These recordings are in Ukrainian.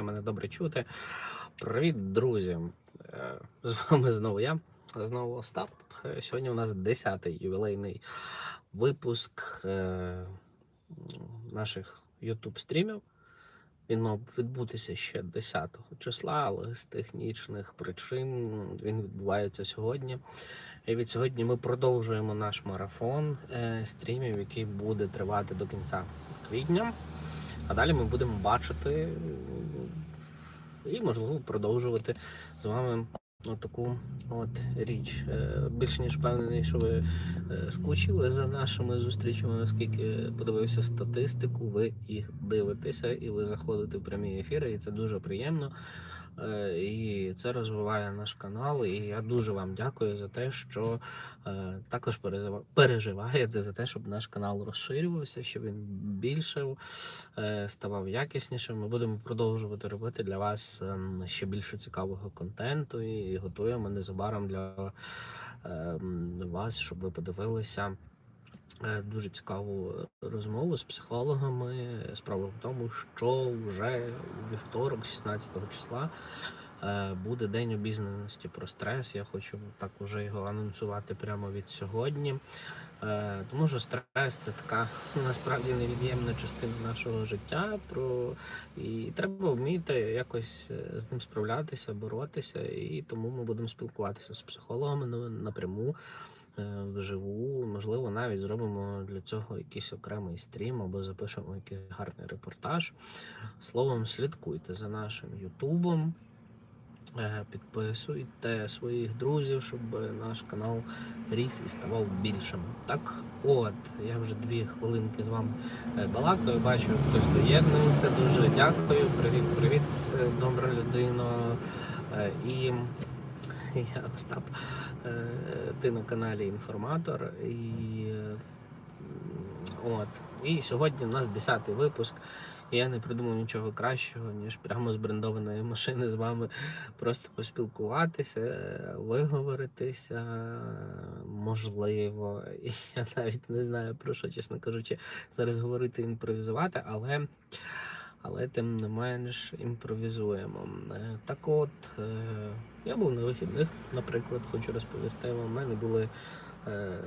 мене добре чути. Привіт, друзі! Е, З вами знову я, знову Остап. Е, Сьогодні у нас 10-й ювілейний випуск е, наших YouTube стрімів. Він мав відбутися ще 10 числа, але з технічних причин він відбувається сьогодні. І від сьогодні ми продовжуємо наш марафон стрімів, який буде тривати до кінця квітня. А далі ми будемо бачити і, можливо, продовжувати з вами таку от річ. Е, Більше ніж впевнений, що ви е, скучили за нашими зустрічами, оскільки подивився статистику, ви їх дивитеся і ви заходите в прямі ефіри, і це дуже приємно. Е, І це розвиває наш канал. І я дуже вам дякую за те, що е, також пережива- переживаєте за те, щоб наш канал розширювався, щоб він більше ставав якіснішим. Ми будемо продовжувати робити для вас ем, ще більше цікавого контенту і готуємо незабаром для ем, вас, щоб ви подивилися. Е, Дуже цікаву розмову з психологами. Справа в тому, що вже у вівторок, 16 числа, е, буде день обізнаності про стрес. Я хочу так уже його анонсувати прямо від сьогодні. Е, Тому що стрес це така насправді невід'ємна частина нашого життя. Про і треба вміти якось е, з ним справлятися, боротися. І тому ми будемо спілкуватися з психологами напряму. Е, Вживу, можливо, навіть зробимо для цього якийсь окремий стрім або запишемо якийсь гарний репортаж. Словом, слідкуйте за нашим Ютубом. Е, Підписуйте своїх друзів, щоб наш канал ріс і ставав більшим. Так, от, я вже дві хвилинки з вами е, балакаю, бачу, хтось доєднується. Дуже дякую. Привіт, привіт, добра людина. І я Остап, е, ти на каналі Інформатор. І, е, от. і сьогодні у нас 10-й випуск. Я не придумав нічого кращого, ніж прямо з брендованої машини з вами просто поспілкуватися, виговоритися, можливо. Я навіть не знаю про що, чесно кажучи, зараз говорити, імпровізувати, але, але тим не менш імпровізуємо. Е, Так от, е, я був на вихідних, наприклад, хочу розповісти вам. У мене були е,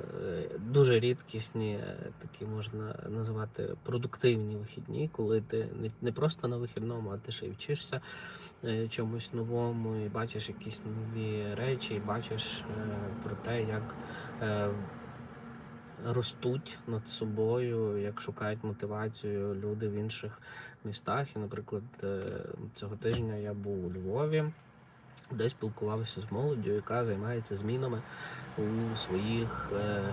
дуже рідкісні, такі можна назвати продуктивні вихідні, коли ти не, просто на вихідному, а ти ще й вчишся чомусь новому, і бачиш якісь нові речі, і бачиш про те, як ростуть над собою, як шукають мотивацію люди в інших містах. І, наприклад, е, цього тижня я був у Львові. Де спілкувався з молоддю, яка займається змінами у своїх е,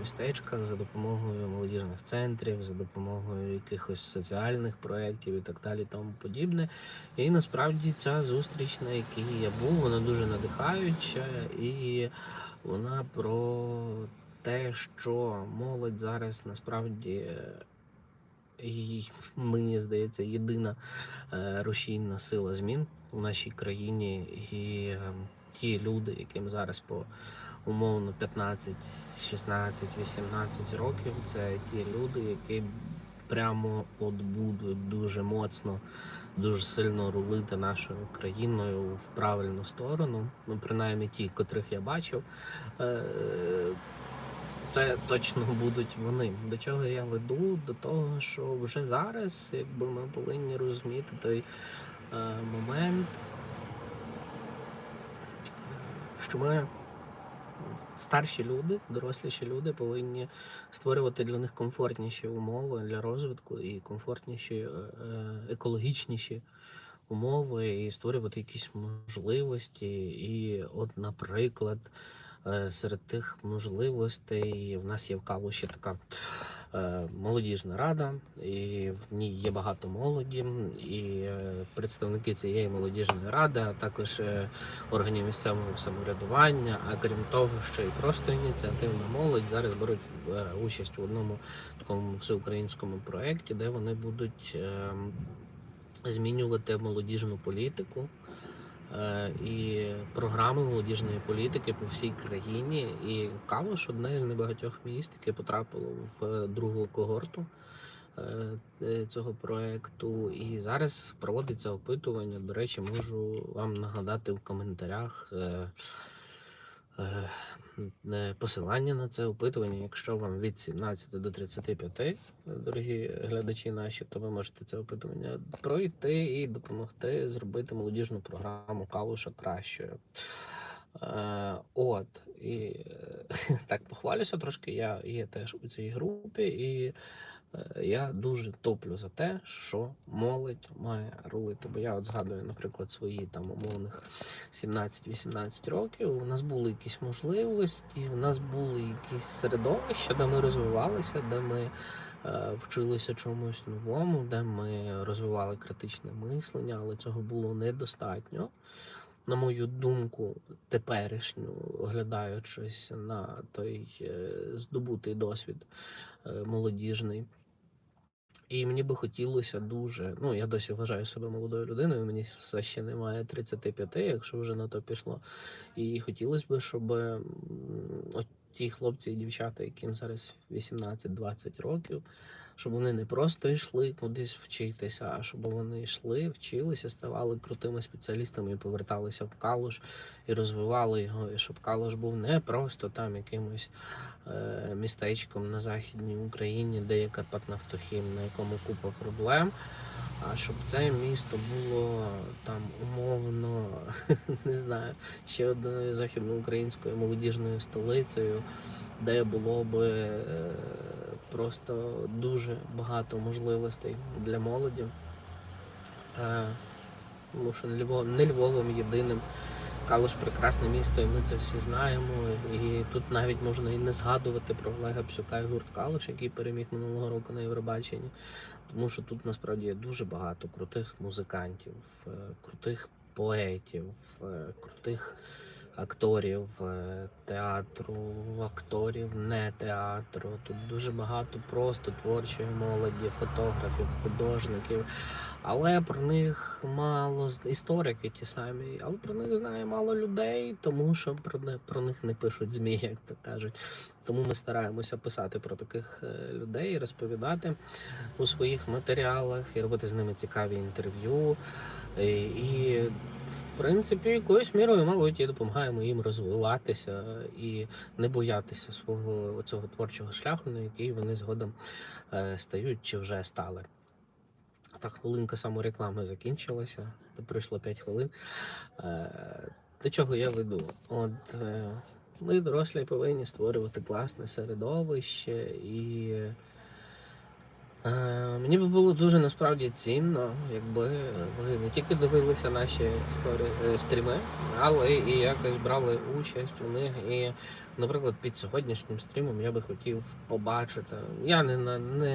містечках за допомогою молодіжних центрів, за допомогою якихось соціальних проєктів і так далі, тому подібне. І насправді ця зустріч, на якій я був, вона дуже надихаюча, і вона про те, що молодь зараз насправді. е, мені здається, єдина е, рушійна сила змін у нашій країні, і е, ті люди, яким зараз по умовно 15, 16, 18 років, це ті люди, які прямо от будуть дуже моцно, дуже сильно рулити нашою країною в правильну сторону. Ну, принаймні ті, котрих я бачив. Це точно будуть вони. До чого я веду? До того, що вже зараз, якби ми повинні розуміти той е, момент, що ми старші люди, доросліші люди повинні створювати для них комфортніші умови для розвитку і комфортніші, е, е, екологічніші умови, і створювати якісь можливості. І, от, наприклад, серед тих можливостей в нас є в Калуші така е, молодіжна рада, і в ній є багато молоді, і е, представники цієї молодіжної ради, а також е, органів місцевого самоврядування. А крім того, ще й просто ініціативна молодь зараз беруть е, участь в одному такому всеукраїнському проєкті, де вони будуть е, змінювати молодіжну політику. Е, І програми молодіжної політики по всій країні. І Калуш одне з небагатьох міст, яке потрапило в другу когорту е, е, цього проекту. І зараз проводиться опитування. До речі, можу вам нагадати в коментарях. Е, е, е, Посилання на це опитування, якщо вам від 17 до 35, дорогі глядачі наші, то ви можете це опитування пройти і допомогти зробити молодіжну програму Калуша кращою. Е, от, і е, так похвалюся трошки. Я є теж у цій групі, і е, я дуже топлю за те, що молодь має рулити. Бо я от згадую, наприклад, свої там умовних 17-18 років. У нас були якісь можливості, у нас були якісь середовища, де ми розвивалися, де ми е, вчилися чомусь новому, де ми розвивали критичне мислення, але цього було недостатньо. На мою думку, теперішню, оглядаючись на той е, здобутий досвід е, молодіжний. І мені би хотілося дуже. Ну, я досі вважаю себе молодою людиною, мені все ще немає 35, якщо вже на то пішло. І хотілося б, щоб от ті хлопці і дівчата, яким зараз 18-20 років, щоб вони не просто йшли кудись вчитися, а щоб вони йшли, вчилися, ставали крутими спеціалістами і поверталися в Калуш і розвивали його, і щоб Калуш був не просто там якимось е, містечком на Західній Україні, де є Карпатнафтохім, на якому купа проблем. А щоб це місто було там умовно, не знаю, ще одною західноукраїнською молодіжною столицею, де було би е, просто дуже багато можливостей для молоді. Е, Тому що не Львов, не Львовом єдиним. Калуш прекрасне місто, і ми це всі знаємо. І тут навіть можна і не згадувати про Олега Псюка і гурт Калуш, який переміг минулого року на Євробаченні. Тому що тут насправді є дуже багато крутих музикантів, е, крутих поетів, е, крутих акторів е, театру, акторів не театру. Тут дуже багато просто творчої молоді, фотографів, художників. Але про них мало історики ті самі, але про них знає мало людей, тому що про, не, про них не пишуть ЗМІ, як то кажуть. Тому ми стараємося писати про таких е, людей, розповідати у своїх матеріалах і робити з ними цікаві інтерв'ю. І, і в принципі, якоюсь мірою, мабуть, і допомагаємо їм розвиватися і не боятися свого цього творчого шляху, на який вони згодом е, стають чи вже стали. Так, хвилинка самореклами закінчилася, то пройшло 5 хвилин. Е, До чого я веду? От е, ми, дорослі, повинні створювати класне середовище і. Е, Мені би було дуже насправді цінно, якби ви не тільки дивилися наші історії, е, стріми, але і якось брали участь у них. І, наприклад, під сьогоднішнім стрімом я би хотів побачити. Я не не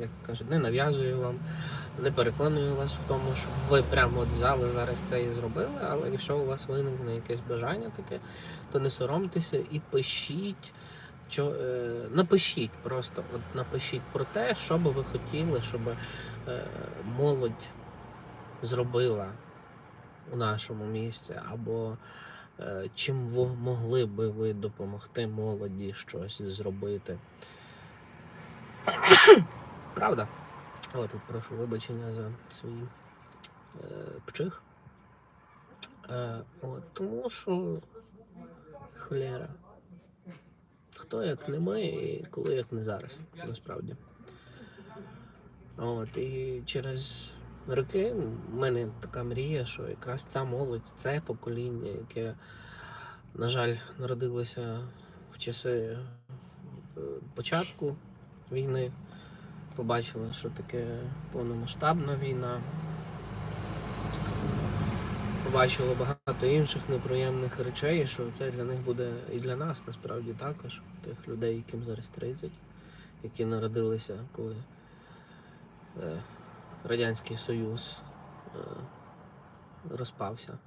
як кажуть, не нав'язую вам, не переконую вас в тому, щоб ви прямо от взяли зараз це і зробили. Але якщо у вас виникне якесь бажання таке, то не соромтеся і пишіть. Що, е, напишіть просто, от напишіть про те, що би ви хотіли, щоб е, молодь зробила у нашому місті, або е, чим ви могли би ви допомогти молоді щось зробити. Правда? О, тут прошу вибачення за свій е, пчих. Е, от, тому що холєра. Хто як не ми, і коли як не зараз, насправді. От, і через роки в мене така мрія, що якраз ця молодь, це покоління, яке, на жаль, народилося в часи е, початку війни, побачила, що таке повномасштабна війна. Побачила багато інших неприємних речей, що це для них буде і для нас насправді також, тих людей, яким зараз 30, які народилися, коли е, Радянський Союз е, розпався.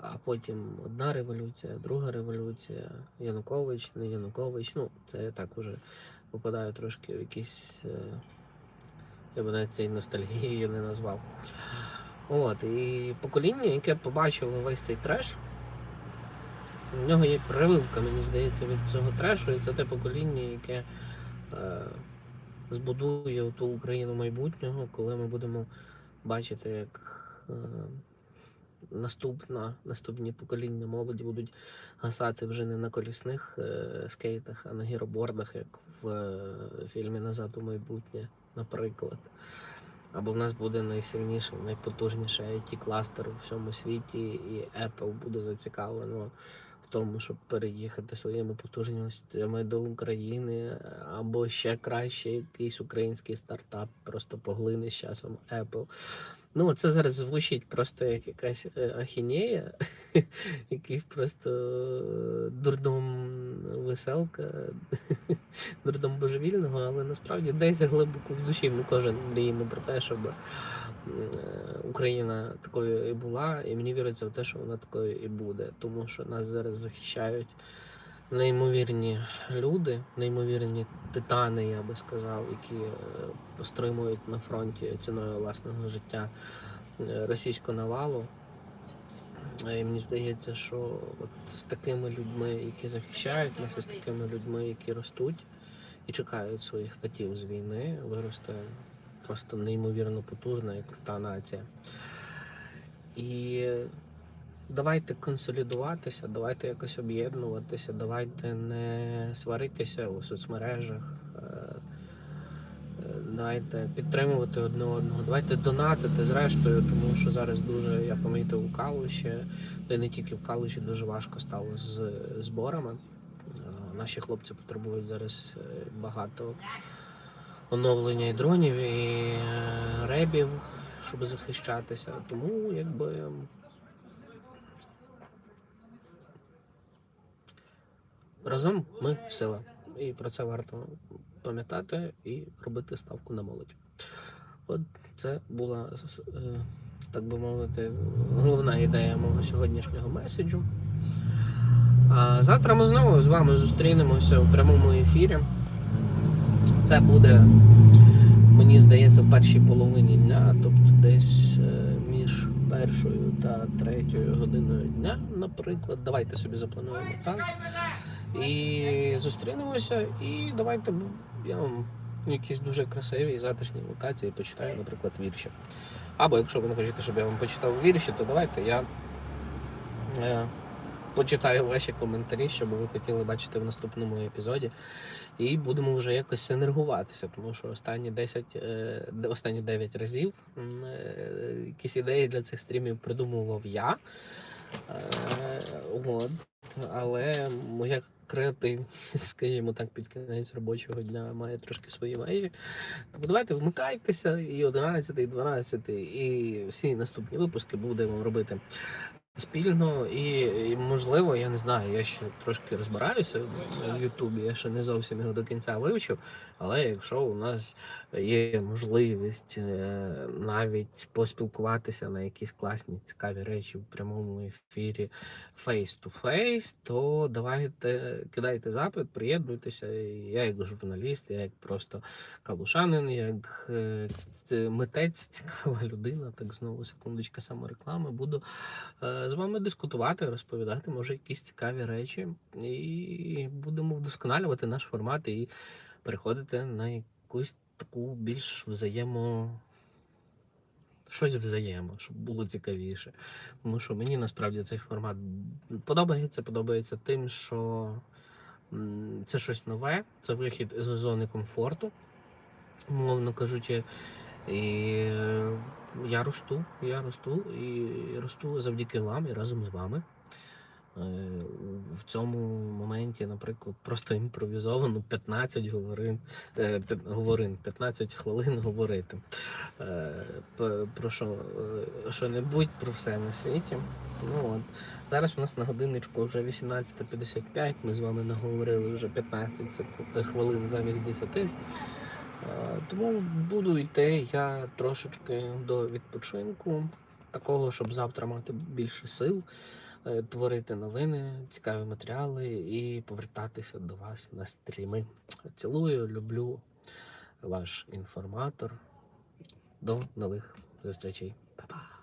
А потім одна революція, друга революція, Янукович, не Янукович. Ну, це я так уже попадаю трошки в якісь. Е, я б навіть цією ностальгією не назвав. От, і покоління, яке побачило весь цей треш, в нього є прививка, мені здається, від цього трешу, і це те покоління, яке е, збудує ту Україну майбутнього, коли ми будемо бачити, як е, наступна, наступні покоління молоді будуть гасати вже не на колісних е, скейтах, а на гіробордах, як в е, фільмі Назад у майбутнє, наприклад. Або в нас буде найсильніший, найпотужніший it кластер у всьому світі, і Apple буде зацікавлено в тому, щоб переїхати своїми потужностями до України, або ще краще, якийсь український стартап просто поглине з часом Apple. Ну, це зараз звучить просто як якась е, ахінея, якийсь просто е, дурдом веселка, дурдом божевільного, але насправді десь глибоко в душі. Ми кожен мріємо про те, щоб е, Україна такою і була, і мені віриться в те, що вона такою і буде, тому що нас зараз захищають неймовірні люди, неймовірні титани, я би сказав, які е, стримують на фронті ціною власного життя е, російську навалу. Е, І мені здається, що от з такими людьми, які захищають нас, з такими людьми, які ростуть і чекають своїх татів з війни, виросте просто неймовірно потужна і крута нація. І давайте консолідуватися, давайте якось об'єднуватися, давайте не сваритися у соцмережах. е, е, Давайте підтримувати одне одного, давайте донатити зрештою, тому що зараз дуже, я помітив, у Калуші, й не тільки в Калуші, дуже важко стало з зборами. Е, Наші хлопці потребують зараз багато оновлення і дронів, і ребів, щоб захищатися. Тому якби разом ми сила. І про це варто пам'ятати і робити ставку на молодь. От це була, е, так би мовити, головна ідея мого сьогоднішнього меседжу. А завтра ми знову з вами зустрінемося у прямому ефірі. Це буде, мені здається, в першій половині дня, тобто десь е, між першою та третьою годиною дня, наприклад. Давайте собі заплануємо так. І зустрінемося, і давайте я вам якісь дуже красиві і затишні локації почитаю, наприклад, вірші. Або якщо ви не хочете, щоб я вам почитав вірші, то давайте я е, почитаю ваші коментарі, що би ви хотіли бачити в наступному епізоді. І будемо вже якось синергуватися, тому що останні 10, е, останні 9 разів е, якісь ідеї для цих стрімів придумував я. Е, от. Але моя креативність, скажімо так, під кінець робочого дня має трошки свої межі. Тому давайте вмикайтеся і 11, і 12, і всі наступні випуски будемо робити спільно. І, і можливо, я не знаю, я ще трошки розбираюся в Ютубі, я ще не зовсім його до кінця вивчив. Але якщо у нас є можливість е, навіть поспілкуватися на якісь класні цікаві речі в прямому ефірі face to face, то давайте кидайте запит, приєднуйтеся. Я як журналіст, я як просто калушанин, як е, митець, цікава людина. Так знову секундочка самореклами. Буду е, з вами дискутувати, розповідати, може, якісь цікаві речі, і будемо вдосконалювати наш формат і переходити на якусь таку більш взаємо. Щось взаємо, щоб було цікавіше. Тому що мені насправді цей формат подобається. Подобається тим, що це щось нове, це вихід з зони комфорту, умовно кажучи. І я росту, я росту і росту завдяки вам і разом з вами. Е, В цьому моменті, наприклад, просто імпровізовано 15 говорин, е, п'ят- говорин 15 хвилин говорити. Е, Про що, е, що-небудь про все на світі. Ну, от. Зараз у нас на годинничку вже 18.55, ми з вами наговорили вже 15 хвилин замість 10. Е, Тому буду йти я трошечки до відпочинку, такого, щоб завтра мати більше сил, е, творити новини, цікаві матеріали і повертатися до вас на стріми. Цілую, люблю ваш інформатор. До нових зустрічей. Па-па!